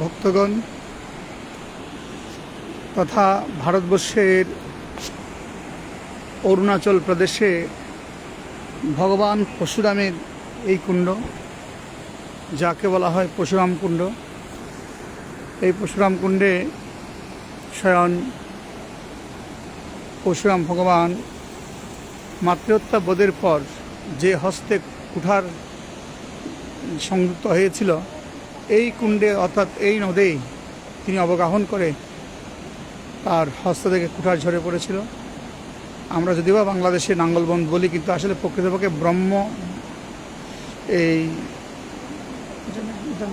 ভক্তগণ তথা ভারতবর্ষের অরুণাচল প্রদেশে ভগবান পরশুরামের এই কুণ্ড, যাকে বলা হয় পরশুরাম কুণ্ড, এই পরশুরাম কুণ্ডে স্বয়ং পরশুরাম ভগবান মাতৃহত্যা বোধের পর যে হস্তে কুঠার সংযুক্ত হয়েছিল এই কুণ্ডে, অর্থাৎ এই নদেই তিনি অবগাহন করে তার হস্ত থেকে কুঠার ঝরে পড়েছিল। আমরা যদিও বা বাংলাদেশে নাঙ্গলবন্ধ বলি, কিন্তু আসলে প্রকৃতপক্ষে ব্রহ্ম এই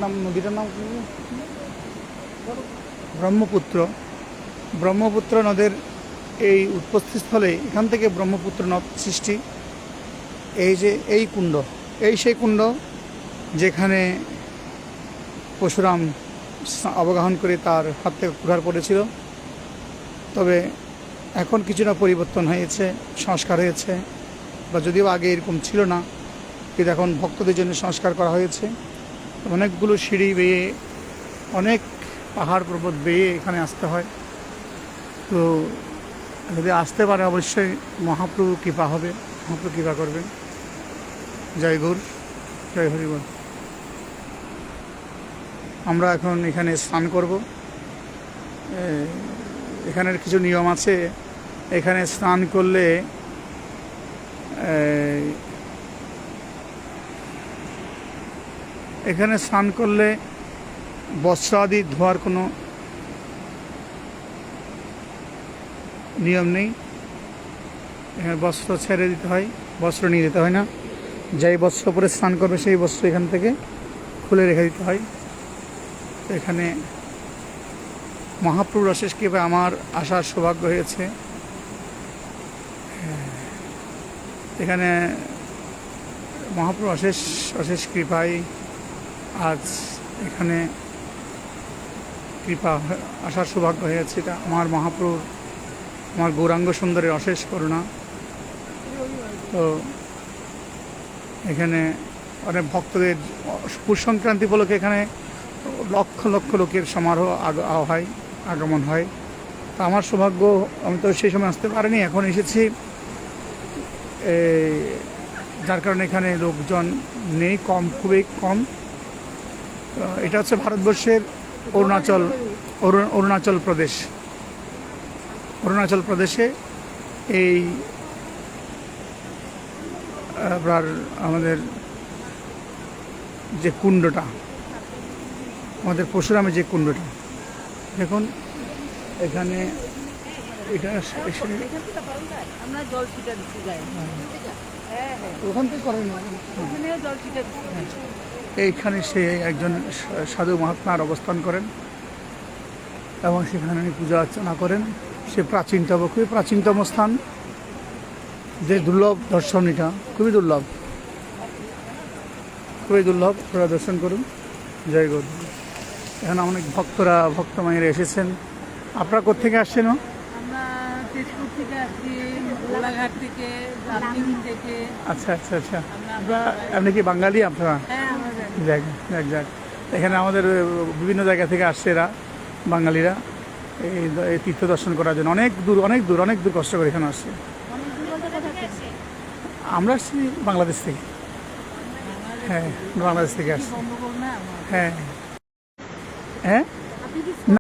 নাম, নদীটার নাম কি? ব্রহ্মপুত্র। ব্রহ্মপুত্র নদের এই উৎপত্তিস্থলে এখান থেকে ব্রহ্মপুত্র নদ সৃষ্টি। এই যে এই কুণ্ড, এই সেই কুণ্ড যেখানে পরশুরাম অবগাহন করে তার হাত থেকে কুঠার পড়েছিল। তবে এখন কিছুটা পরিবর্তন হয়েছে, সংস্কার হয়েছে, বা যদিও আগে এরকম ছিল না, কিন্তু এখন ভক্তদের জন্য সংস্কার করা হয়েছে। অনেকগুলো সিঁড়ি বেয়ে, অনেক পাহাড় পর্বত বেয়ে এখানে আসতে হয়। তো যদি আসতে পারে অবশ্যই মহাপ্রভু কৃপা হবে মহাপ্রভু কৃপা করবেন। জয় গুর, জয় হরিবল। আমরা এখন এখানে স্নান করব। এখানের কিছু নিয়ম আছে। এখানে স্নান করলে এখানে স্নান করলে বস্ত্র আদি ধোয়ার কোনো নিয়ম নেই। এখানে বস্ত্র ছেড়ে দিতে হয়, বস্ত্র নিয়ে যেতে হয় না। যাই বস্ত্র পরে স্নান করবে, সেই বস্ত্র এখান থেকে খুলে রেখে দিতে হয়। এখানে মহাপ্রভুর অশেষ কৃপায় আমার আসার সৌভাগ্য হয়েছে। এখানে মহাপ্রভু অশেষ অশেষ কৃপায় আজ এখানে কৃপা আসার সৌভাগ্য হয়েছে। এটা আমার মহাপ্রভুর, আমার গৌরাঙ্গ সুন্দরের অশেষ করুণা। তো এখানে অনেক ভক্তদের পুষ সংক্রান্তি উপলক্ষে এখানে লক্ষ লক্ষ লোকের সমারোহ হয়, আগমন হয়। তা আমার সৌভাগ্য, আমি তো সেই সময় আসতে পারিনি, এখন এসেছি। যার কারণে এখানে লোকজন নেই, কম, খুবই কম। এটা হচ্ছে ভারতবর্ষের অরুণাচল অরু- অরুণাচল প্রদেশ। অরুণাচল প্রদেশে এই আপনার আমাদের যে কুণ্ডটা আমাদের পরশুরামের যে কুণ্ডটা দেখুন এখানে এটা হ্যাঁ। হ্যাঁ। এইখানে সে একজন সাধু মহাত্মার অবস্থান করেন এবং সেখানে উনি পূজা অর্চনা করেন। সে প্রাচীনতম খুবই প্রাচীনতম স্থান। যে দুর্লভ দর্শন এটা খুবই দুর্লভ। খুবই দুর্লভ। আপনারা দর্শন করুন। জয় গৌর। এখানে অনেক ভক্তরা ভক্ত মায়েরা এসেছেন। আপনারা কোথেকে আসছেন আচ্ছা আচ্ছা আচ্ছা। আপনি কি বাঙালি আপনারা? যাক যাক যাক এখানে আমাদের বিভিন্ন জায়গা থেকে আসছে এরা বাঙালিরা। এই তীর্থ দর্শন করার জন্য। অনেক দূর অনেক দূর অনেক দূর কষ্ট করে এখানে আসছে? আমরা আসছি বাংলাদেশ থেকে। হ্যাঁ বাংলাদেশ থেকে আসছি। হ্যাঁ। হ্যাঁ আপনি কি